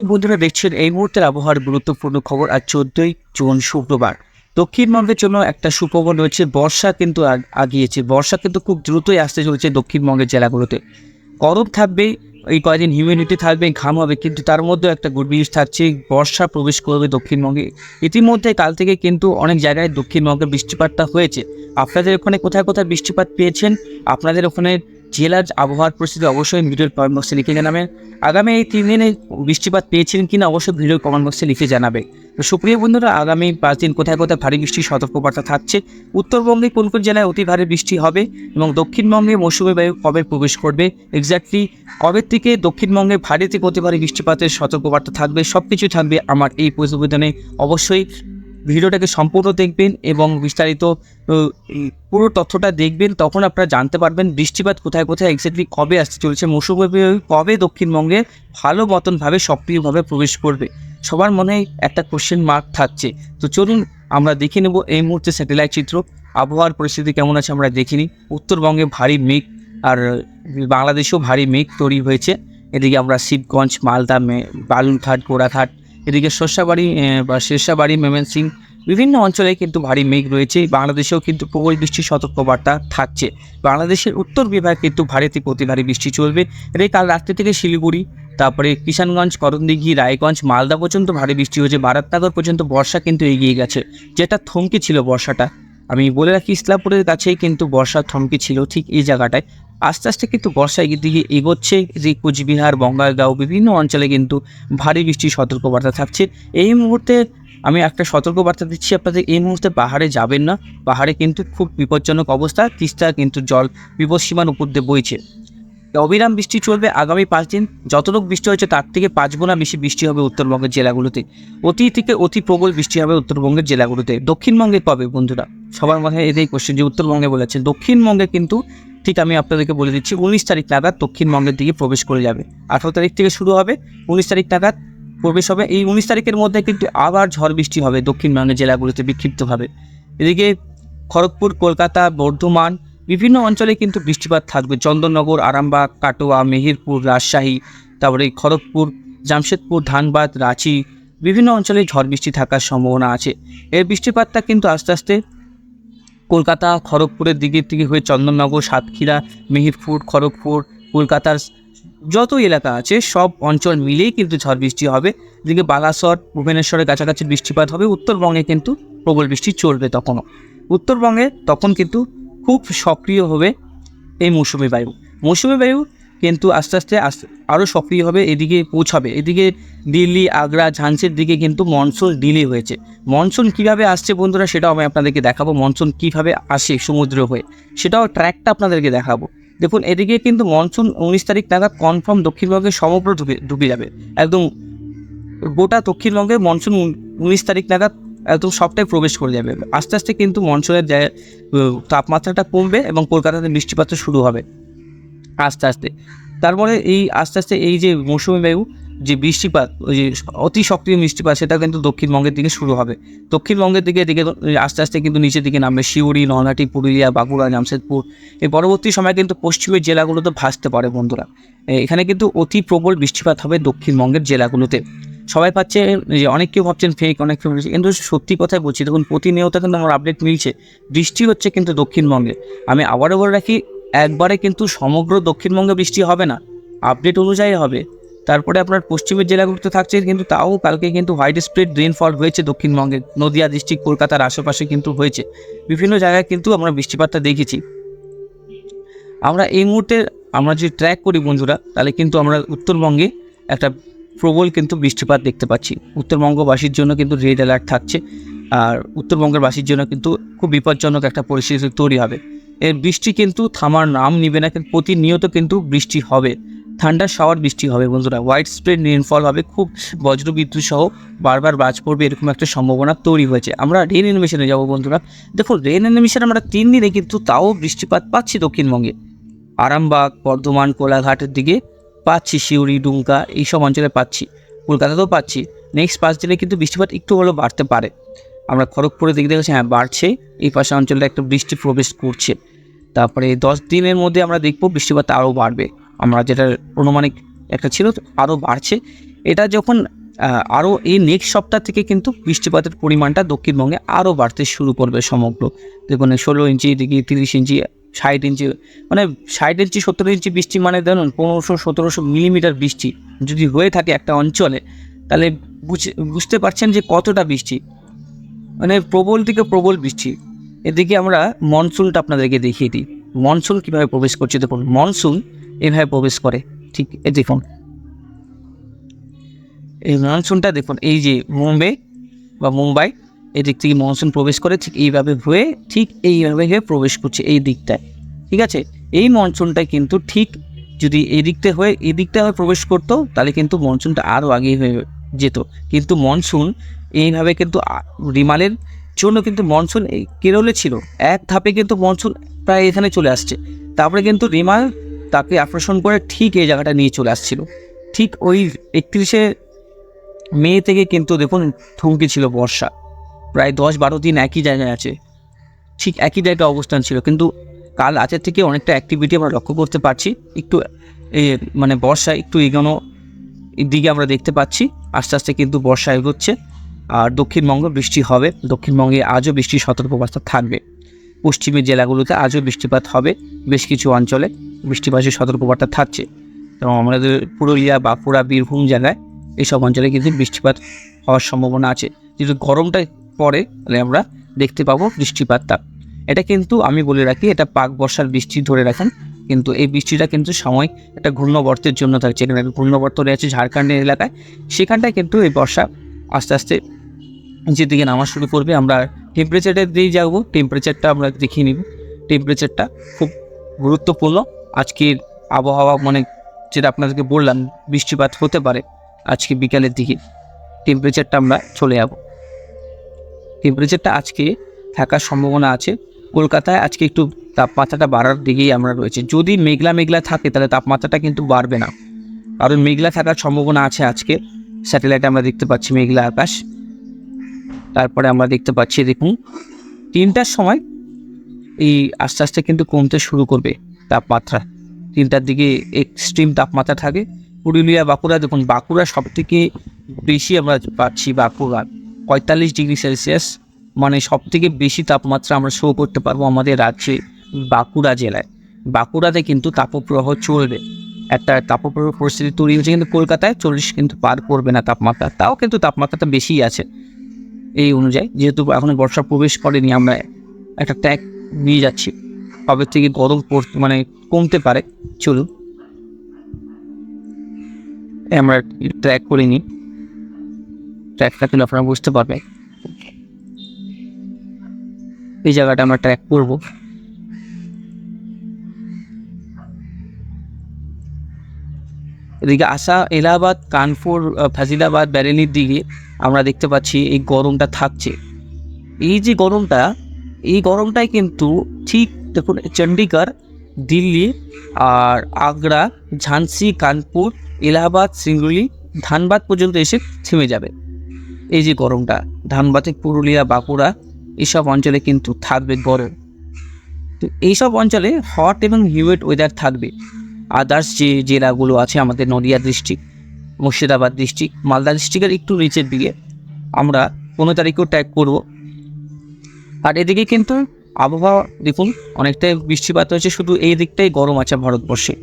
বন্ধুরা দেখছেন এই মুহূর্তের আবহাওয়ার গুরুত্বপূর্ণ খবর আর চোদ্দই জুন, শুক্রবার। দক্ষিণবঙ্গের জন্য একটা সুখবর রয়েছে। বর্ষা কিন্তু আগিয়েছে। বর্ষা কিন্তু খুব দ্রুতই আসতে চলেছে দক্ষিণবঙ্গের জেলাগুলোতে। গরম থাকবে, এই কয়েকদিন হিউমিডিটি থাকবে, ঘাম হবে, কিন্তু তার মধ্যেও একটা গুড নিউজ থাকছে, বর্ষা প্রবেশ করবে দক্ষিণবঙ্গে। ইতিমধ্যে কাল থেকে কিন্তু অনেক জায়গায় দক্ষিণবঙ্গে বৃষ্টিপাতটা হয়েছে। আপনাদের ওখানে কোথায় কোথায় বৃষ্টিপাত পেয়েছেন? আপনাদের ওখানে জেলার আবহাওয়ার পরিস্থিতি অবশ্যই ভিডিওর কমেন্ট বক্সে লিখে জানাবেন। আগামী এই তিন দিনে বৃষ্টিপাত পেয়েছেন কিনা অবশ্যই ভিডিওর কমেন্ট বক্সে লিখে জানাবে। তো সুপ্রিয় বন্ধুরা, আগামী পাঁচ দিন কোথায় কোথায় ভারী বৃষ্টির সতর্কবার্তা থাকছে? উত্তরবঙ্গে কোন কোন জেলায় অতি ভারী বৃষ্টি হবে এবং দক্ষিণবঙ্গে মৌসুমী বায়ু কবে প্রবেশ করবে? এক্স্যাক্টলি কবে থেকে দক্ষিণবঙ্গে ভারী থেকে অতি ভারী বৃষ্টিপাতের সতর্কবার্তা থাকবে? সব কিছু থাকবে আমার এই প্রতিবেদনে। অবশ্যই ভিডিওটাকে সম্পূর্ণ দেখবেন এবং বিস্তারিত পুরো তথ্যটা দেখবেন, তখন আপনারা জানতে পারবেন বৃষ্টিপাত কোথায় কোথায় এক্স্যাক্টলি কবে আসতে চলছে। মৌসুমী কবে দক্ষিণবঙ্গে ভালো মতনভাবে সক্রিয়ভাবে প্রবেশ করবে? সবার মনে একটা কোশ্চেন মার্ক থাকছে। তো চলুন আমরা দেখে নেব এই মুহূর্তে স্যাটেলাইট চিত্র। আবহাওয়ার পরিস্থিতি কেমন আছে আমরা দেখিনি। উত্তরবঙ্গে ভারী মেঘ আর বাংলাদেশেও ভারী মেঘ তৈরি হয়েছে। এদিকে আমরা শিবগঞ্জ, মালদা বালুরঘাট, গোড়াঘাট এদিকে শস্যাবাড়ি বা শেরশাবাড়ি ময়মনসিং বিভিন্ন অঞ্চলে কিন্তু ভারী মেঘ রয়েছে। বাংলাদেশেও কিন্তু প্রবল বৃষ্টির সতর্কবার্তা থাকছে। বাংলাদেশের উত্তর বিভাগে কিন্তু ভারী থেকে ভারী বৃষ্টি চলবে। এদিকে কাল রাত্রি থেকে শিলিগুড়ি, তারপরে কিষানগঞ্জ, করণদিঘি, রায়গঞ্জ, মালদা পর্যন্ত ভারী বৃষ্টি হয়েছে। বারাতনগর পর্যন্ত বর্ষা কিন্তু এগিয়ে গেছে। যেটা থমকে ছিল বর্ষাটা। আমি বলে রাখি, ইসলামপুরের কাছেই কিন্তু বর্ষা থমকে ছিল ঠিক এই জায়গাটায়। আস্তে আস্তে কিন্তু বর্ষা এগিয়ে দিকে এগোচ্ছে। যে কুচবিহার, বঙ্গাইগাঁও বিভিন্ন অঞ্চলে কিন্তু ভারী বৃষ্টির সতর্কবার্তা থাকছে। এই মুহূর্তে আমি একটা সতর্কবার্তা দিচ্ছি আপনাদের, এই মুহূর্তে পাহাড়ে যাবেন না। পাহাড়ে কিন্তু খুব বিপজ্জনক অবস্থা, তিস্তা কিন্তু জল বিপদসীমার উপর দিয়ে বইছে। অবিরাম বৃষ্টি চলবে আগামী পাঁচ দিন। যতটুক বৃষ্টি হয়েছে, তার থেকে পাঁচ গুণা বেশি বৃষ্টি হবে উত্তরবঙ্গের জেলাগুলোতে। অতি থেকে অতি প্রবল বৃষ্টি হবে উত্তরবঙ্গের জেলাগুলোতে। দক্ষিণবঙ্গে কবে, বন্ধুরা? সবার মাথায় এটাই কোশ্চেন যে উত্তরবঙ্গে বলেছে দক্ষিণবঙ্গে কিন্তু ঠিক আমি আপনাদেরকে বলে দিচ্ছি, উনিশ তারিখ নাগাদ দক্ষিণবঙ্গের দিকে প্রবেশ করে যাবে। আঠারো তারিখ থেকে শুরু হবে, উনিশ তারিখ নাগাদ প্রবেশ হবে। এই উনিশ তারিখের মধ্যে কিন্তু আবার ঝড় বৃষ্টি হবে দক্ষিণবঙ্গের জেলাগুলোতে বিক্ষিপ্তভাবে। এদিকে খড়গপুর, কলকাতা, বর্ধমান, বিভিন্ন অঞ্চলে কিন্তু বৃষ্টিপাত থাকবে। চন্দননগর, আরামবাগ, কাটোয়া, মেহেরপুর, রাজশাহী, তারপরে খড়গপুর, জামশেদপুর, ধানবাদ, রাঁচি, বিভিন্ন অঞ্চলে ঝড় বৃষ্টি থাকার সম্ভাবনা আছে। এর বৃষ্টিপাতটা কিন্তু আস্তে আস্তে কলকাতা, খড়গপুরের দিকের থেকে হয়ে চন্দননগর, সাতক্ষীরা, মেহেরপুর, খড়গপুর, কলকাতার যত এলাকা আছে, সব অঞ্চল মিলেই কিন্তু ঝড় বৃষ্টি হবে। এদিকে বালাসর, ভুবনেশ্বরের কাছাকাছি বৃষ্টিপাত হবে। উত্তরবঙ্গে কিন্তু প্রবল বৃষ্টি চলবে তখনও। উত্তরবঙ্গে তখন কিন্তু খুব সক্রিয় হবে এই মৌসুমি বায়ু। মৌসুমি বায়ু কিন্তু আস্তে আস্তে আরও সক্রিয় হবে, এদিকে পৌঁছাবে। এদিকে দিল্লি, আগ্রা, ঝান্সির দিকে কিন্তু মনসুন ডিলে হয়েছে। মনসুন কীভাবে আসছে বন্ধুরা, সেটাও আমি আপনাদেরকে দেখাবো। মনসুন কীভাবে আসে সমুদ্র হয়ে, সেটাও ট্র্যাকটা আপনাদেরকে দেখাবো। দেখুন, এদিকে কিন্তু মনসুন উনিশ তারিখ নাগাদ কনফার্ম দক্ষিণবঙ্গে সমগ্র ঢুকে ঢুকে যাবে। একদম গোটা দক্ষিণবঙ্গে মনসুন উন- উনিশ তারিখ নাগাদ একদম সবটাই প্রবেশ করে যাবে। আস্তে আস্তে কিন্তু মনসুনের তাপমাত্রাটা কমবে এবং কলকাতাতে বৃষ্টিপাত শুরু হবে। আস্তে আস্তে। তারপরে এই আস্তে আস্তে এই যে মৌসুমি বায়ু, যে বৃষ্টিপাত, ওই যে অতি সক্রিয় বৃষ্টিপাত, সেটা কিন্তু দক্ষিণবঙ্গের দিকে শুরু হবে। দক্ষিণবঙ্গের দিকে এদিকে আস্তে আস্তে কিন্তু নিচের দিকে নামবে। শিউড়ি, নলহাটি, পুরুলিয়া, বাঁকুড়া, জামশেদপুর। এই পরবর্তী সময় কিন্তু পশ্চিমের জেলাগুলোতে ভাসতে পারে বন্ধুরা। এখানে কিন্তু অতি প্রবল বৃষ্টিপাত হবে দক্ষিণবঙ্গের জেলাগুলোতে। সবাই পাচ্ছে যে অনেক কেউ ভাবছেন ফেক অনেক কেউ বলছে কিন্তু সত্যি কথাই বলছি, দেখুন, প্রতিনিয়ত কিন্তু আমার আপডেট মিলছে। বৃষ্টি হচ্ছে কিন্তু দক্ষিণবঙ্গে। আমি আবারও বলে রাখি একবারে কিন্তু সমগ্র দক্ষিণবঙ্গে বৃষ্টি হবে না। আপডেট অনুযায়ী হবে। তারপরে আপনার পশ্চিমের জেলাগুলোতে থাকছে কিন্তু তাও কালকে কিন্তু হোয়াইট স্প্রেড রেনফল হয়েছে দক্ষিণবঙ্গে। নদিয়া ডিস্ট্রিক্ট কলকাতার আশেপাশে কিন্তু হয়েছে। বিভিন্ন জায়গায় কিন্তু আমরা বৃষ্টিপাতটা দেখেছি। আমরা এই মুহূর্তে আমরা যদি ট্র্যাক করি বন্ধুরা, তাহলে কিন্তু আমরা উত্তরবঙ্গে একটা প্রবল কিন্তু বৃষ্টিপাত দেখতে পাচ্ছি। উত্তরবঙ্গবাসীর জন্য কিন্তু রেড অ্যালার্ট থাকছে। আর উত্তরবঙ্গের বাসীর জন্য কিন্তু খুব বিপজ্জনক একটা পরিস্থিতি তৈরি হবে। এর বৃষ্টি কিন্তু থামার নাম নিবে না, কিন্তু প্রতিনিয়ত কিন্তু বৃষ্টি হবে। ঠান্ডার শাওয়ার বৃষ্টি হবে বন্ধুরা। হোয়াইট স্প্রেড রেনফল হবে, খুব বজ্রবিদ্যুৎ সহ বারবার বাজ পড়বে এরকম একটা সম্ভাবনা তৈরি হয়েছে। আমরা রেন অ্যানিমেশনে যাব বন্ধুরা। দেখুন রেন অ্যানিমেশন আমরা তিন দিনে কিন্তু তাও বৃষ্টিপাত পাচ্ছি দক্ষিণবঙ্গে। আরামবাগ, বর্ধমান, কোলাঘাটের দিকে পাচ্ছি শিউরি ডুমকা এইসব অঞ্চলে পাচ্ছি, কলকাতাতেও পাচ্ছি। নেক্সট পাঁচ দিনে কিন্তু বৃষ্টিপাত একটু হলেও বাড়তে পারে। আমরা খড়গপুরের দিকে দেখেছি হ্যাঁ বাড়ছে। এই পাশে অঞ্চলে একটা বৃষ্টি প্রবেশ করছে। তারপরে দশ দিনের মধ্যে আমরা দেখব বৃষ্টিপাত আরও বাড়বে। আমরা যেটা অনুমানিক একটা ছিল, আরও বাড়ছে। এটা যখন আরও এই নেক্সট সপ্তাহ থেকে কিন্তু বৃষ্টিপাতের পরিমাণটা দক্ষিণবঙ্গে আরও বাড়তে শুরু করবে সমগ্র। দেখুন, ষোলো ইঞ্চি এদিকে, তিরিশ ইঞ্চি, ষাট ইঞ্চি মানে ষাট ইঞ্চি, সত্তর ইঞ্চি বৃষ্টি মানে ধরুন পনেরোশো, সতেরোশো মিলিমিটার বৃষ্টি। যদি হয়ে থাকে একটা অঞ্চলে, তাহলে বুঝ- বুঝতে পারছেন যে কতটা বৃষ্টি। মানে প্রবল থেকে প্রবল বৃষ্টি। এদিকে আমরা মনসুনটা আপনাদেরকে দেখিয়ে দিই। মনসুন কীভাবে প্রবেশ করছে দেখুন, মনসুন এভাবে প্রবেশ করে, ঠিক এই দেখুন। এই মনসুনটা দেখুন, এই যে মুম্বাই বা মুম্বাই, এদিক থেকে মনসুন প্রবেশ করে ঠিক এইভাবে হয়ে ঠিক এইভাবে হয়ে প্রবেশ করছে এই দিকটায়, ঠিক আছে? এই মনসুনটা কিন্তু ঠিক যদি এই দিকটা হয়ে এই দিকটা হয়ে প্রবেশ করতো, তাহলে কিন্তু মনসুনটা আরও আগে হয়ে যেত। কিন্তু মনসুন এইভাবে কিন্তু রিমালের জন্য কিন্তু মনসুন কেরলে ছিল। এক ধাপে কিন্তু মনসুন প্রায় এখানে চলে আসছে। তারপরে কিন্তু রিমাল তাকে আকর্ষণ করে ঠিক এই জায়গাটা নিয়ে চলে আসছিল। ঠিক ওই একত্রিশে মে থেকে কিন্তু দেখুন থমকে ছিল বর্ষা। প্রায় দশ বারো দিন একই জায়গায় আছে। ঠিক একই জায়গায় অবস্থান ছিল। কিন্তু কাল আজের থেকে অনেকটা অ্যাক্টিভিটি আমরা লক্ষ্য করতে পারছি। একটু মানে বর্ষা একটু এগোনো দিকে আমরা দেখতে পাচ্ছি। আস্তে আস্তে কিন্তু বর্ষা এগোচ্ছে। আর দক্ষিণবঙ্গ বৃষ্টি হবে। দক্ষিণবঙ্গে আজও বৃষ্টির সতর্কবার্তা থাকবে। পশ্চিমের জেলাগুলোতে আজও বৃষ্টিপাত হবে। বেশ কিছু অঞ্চলে বৃষ্টিপাতের সতর্কবার্তা থাকছে। এবং আমাদের পুরুলিয়া, বাঁকুড়া, বীরভূম জেলায় এইসব অঞ্চলে কিন্তু বৃষ্টিপাত হওয়ার সম্ভাবনা আছে। যেহেতু গরমটা পরে তাহলে আমরা দেখতে পাবো বৃষ্টিপাতটা। এটা কিন্তু আমি বলে রাখি, এটা পাক বর্ষার বৃষ্টি ধরে রাখেন। কিন্তু এই বৃষ্টিটা কিন্তু সময় একটা ঘূর্ণবর্তের জন্য থাকছে। এখানে একটা ঘূর্ণবর্ত রয়েছে ঝাড়খণ্ডের এলাকায়। সেখানটায় কিন্তু এই বর্ষা আস্তে আস্তে নিচের দিকে নামা শুরু করবে, আমরা টেম্পারেচারের দিয়েই যাব। টেম্পারেচারটা আমরা দেখিয়ে নিব। টেম্পারেচারটা খুব গুরুত্বপূর্ণ। আজকের আবহাওয়া মানে যেটা আপনাদেরকে বললাম, বৃষ্টিপাত হতে পারে আজকে বিকালের দিকে। টেম্পারেচারটা আমরা চলে যাব। টেম্পারেচারটা আজকে থাকার সম্ভাবনা আছে। কলকাতায় আজকে একটু তাপমাত্রাটা বাড়ার দিকেই আমরা রয়েছে। যদি মেঘলা মেঘলা থাকে, তাহলে তাপমাত্রাটা কিন্তু বাড়বে না। কারণ মেঘলা থাকার সম্ভাবনা আছে আজকে। স্যাটেলাইটে আমরা দেখতে পাচ্ছি মেঘলা আকাশ। তারপরে আমরা দেখতে পাচ্ছি দেখুন, তিনটার সময় এই আস্তে আস্তে কিন্তু কমতে শুরু করবে তাপমাত্রা। তিনটার দিকে এক্সট্রিম তাপমাত্রা থাকে। পুরুলিয়া, বাঁকুড়া, দেখুন, বাঁকুড়া সব থেকে বেশি আমরা পাচ্ছি বাঁকুড়া পঁয়তাল্লিশ ডিগ্রি সেলসিয়াস মানে সব থেকে বেশি তাপমাত্রা আমরা শো করতে পারব আমাদের রাজ্যে বাঁকুড়া জেলায়। বাঁকুড়াতে কিন্তু তাপপ্রবাহ চলবে। একটা তাপপ্রবাহ পরিস্থিতি তৈরি হচ্ছে কিন্তু কলকাতায় চল্লিশ কিন্তু পার করবে না তাপমাত্রা। তাও কিন্তু তাপমাত্রাটা বেশিই আছে। এই অনুযায়ী, যেহেতু এখনও বর্ষা প্রবেশ করেনি, আমরা একটা ট্যাগ নিয়ে যাচ্ছি। কবে থেকে গরম মানে কমতে পারে, চলুন। আমরা ট্র্যাক করে নিই। ট্র্যাকটা কিন্তু আপনারা বুঝতে পারবে এই জায়গাটা আমরা ট্র্যাক করব। এদিকে আসা এলাহাবাদ, কানপুর ফাজিলাবাদ ব্যারেলির দিকে আমরা দেখতে পাচ্ছি এই গরমটা থাকছে। এই যে গরমটা, এই গরমটাই কিন্তু ঠিক দেখুন চণ্ডীগড় দিল্লি আর আগ্রা, ঝান্সি, কানপুর, এলাহাবাদ, সিঙ্গুলি, ধানবাদ পর্যন্ত এসে থেমে যাবে। এই যে গরমটা, ধানবাদে পুরুলিয়া, বাঁকুড়া এইসব অঞ্চলে কিন্তু থাকবে গরম। তো এইসব অঞ্চলে হট এবং হিউইড ওয়েদার থাকবে। আদার্স যে জেলাগুলো আছে আমাদের নদিয়া ডিস্ট্রিক্ট মুর্শিদাবাদ ডিস্ট্রিক্ট মালদা ডিস্ট্রিক্টের একটু নিচের দিকে, আমরা পনেরো তারিখেও ট্যাগ করব। আর এদিকে কিন্তু আবহাওয়া দেখুন, অনেকটাই বৃষ্টিপাত হয়েছে, শুধু এই দিকটাই গরম আছে ভারতবর্ষে।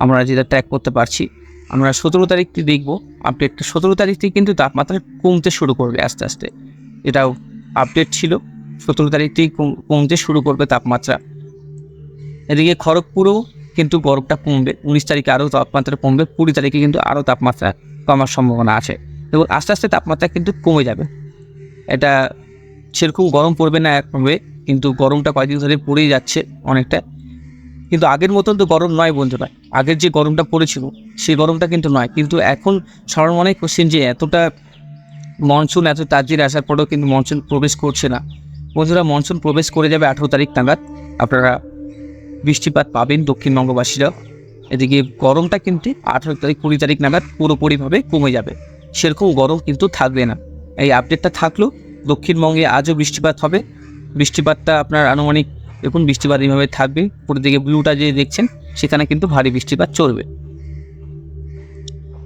আমরা যেটা ট্র্যাক করতে পারছি, আমরা সতেরো তারিখটি দেখব আপডেটটা সতেরো তারিখ থেকে কিন্তু তাপমাত্রা কমতে শুরু করবে আস্তে আস্তে। এটাও আপডেট ছিল, সতেরো তারিখ থেকে কম- কমতে শুরু করবে তাপমাত্রা। এদিকে খড়গপুরেও কিন্তু গরমটা কমবে, উনিশ তারিখে আরও তাপমাত্রা কমবে, কুড়ি তারিখে কিন্তু আরও তাপমাত্রা কমার সম্ভাবনা আছে। এবং আস্তে আস্তে তাপমাত্রা কিন্তু কমে যাবে। এটা সেরকম গরম পড়বে না একভাবে, কিন্তু গরমটা কয়েকদিন ধরে পড়েই যাচ্ছে অনেকটা। কিন্তু আগের মতন তো গরম নয় বন্ধুরা, আগের যে গরমটা পড়েছিল, সেই গরমটা কিন্তু নয়। কিন্তু এখন সবার মনে কোশ্চেন যে এতটা মনসুন এত তাজির আসার পরেও কিন্তু মনসুন প্রবেশ করছে না। বন্ধুরা মনসুন প্রবেশ করে যাবে আঠেরো তারিখ নাগাদ। আপনারা বৃষ্টিপাত পাবেন দক্ষিণবঙ্গবাসীরা এদিকে গরমটা কিন্তু আঠেরো তারিখ, কুড়ি তারিখ নাগাদ পুরোপুরিভাবে কমে যাবে। সেরকম গরম কিন্তু থাকবে না। এই আপডেটটা থাকল, দক্ষিণবঙ্গে আজও বৃষ্টিপাত হবে। বৃষ্টিপাতটা আপনার আনুমানিক, দেখুন বৃষ্টিপাত এইভাবে থাকবে। পুরো দিকে ব্লুটা যে দেখছেন, সেখানে কিন্তু ভারী বৃষ্টিপাত চলবে।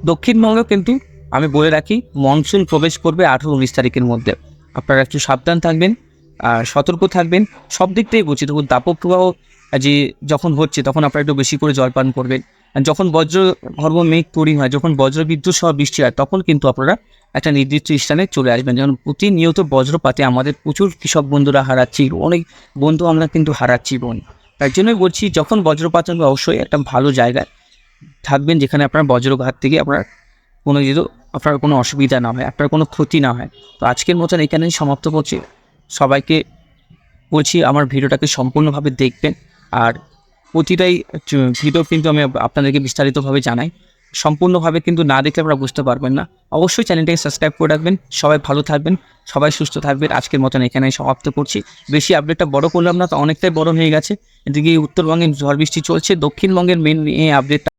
দক্ষিণবঙ্গেও কিন্তু, আমি বলে রাখি, মনসুন প্রবেশ করবে আঠেরো উনিশ তারিখের মধ্যে। আপনারা একটু সাবধান থাকবেন, আর সতর্ক থাকবেন। সব দিক থেকেই বলছি তখন দাপপ্রবাহ যে যখন হচ্ছে তখন আপনারা একটু বেশি করে জল পান করবেন যখন বজ্র ঘর্ম মেঘ তৈরি হয়, যখন বজ্র বিদ্যুৎ সহ বৃষ্টি হয়, তখন কিন্তু আপনারা একটা নির্দিষ্ট স্থানে চলে আসবেন। যেমন প্রতিনিয়ত বজ্রপাতে আমাদের প্রচুর কৃষক বন্ধুরা হারাচ্ছি, অনেক বন্ধু আমরা কিন্তু হারাচ্ছি বোন। তাই জন্যই বলছি, যখন বজ্রপাত হবে অবশ্যই একটা ভালো জায়গায় থাকবেন যেখানে আপনার বজ্রঘাত থেকে আপনার কোনো কিছু আপনার কোনো অসুবিধা না হয়, আপনার কোনো ক্ষতি না হয়। তো আজকের মতন এখানেই সমাপ্ত করছি। সবাইকে বলছি, আমার ভিডিওটাকে সম্পূর্ণভাবে দেখবেন। আর প্রতিটাই ভিডিও কিন্তু আমি আপনাদেরকে বিস্তারিতভাবে জানাই। সম্পূর্ণভাবে কিন্তু না দেখলে আপনারা বুঝতে পারবেন না। অবশ্যই চ্যানেলটাকে সাবস্ক্রাইব করে রাখবেন। সবাই ভালো থাকবেন, সবাই সুস্থ থাকবেন। আজকের মতন এখানে সমাপ্ত করছি। বেশি আপডেটটা বড় করলাম না, তো অনেকটাই বড় হয়ে গেছে। এদিকে উত্তরবঙ্গে ঝড় বৃষ্টি চলছে। দক্ষিণবঙ্গের মেন আপডেটটা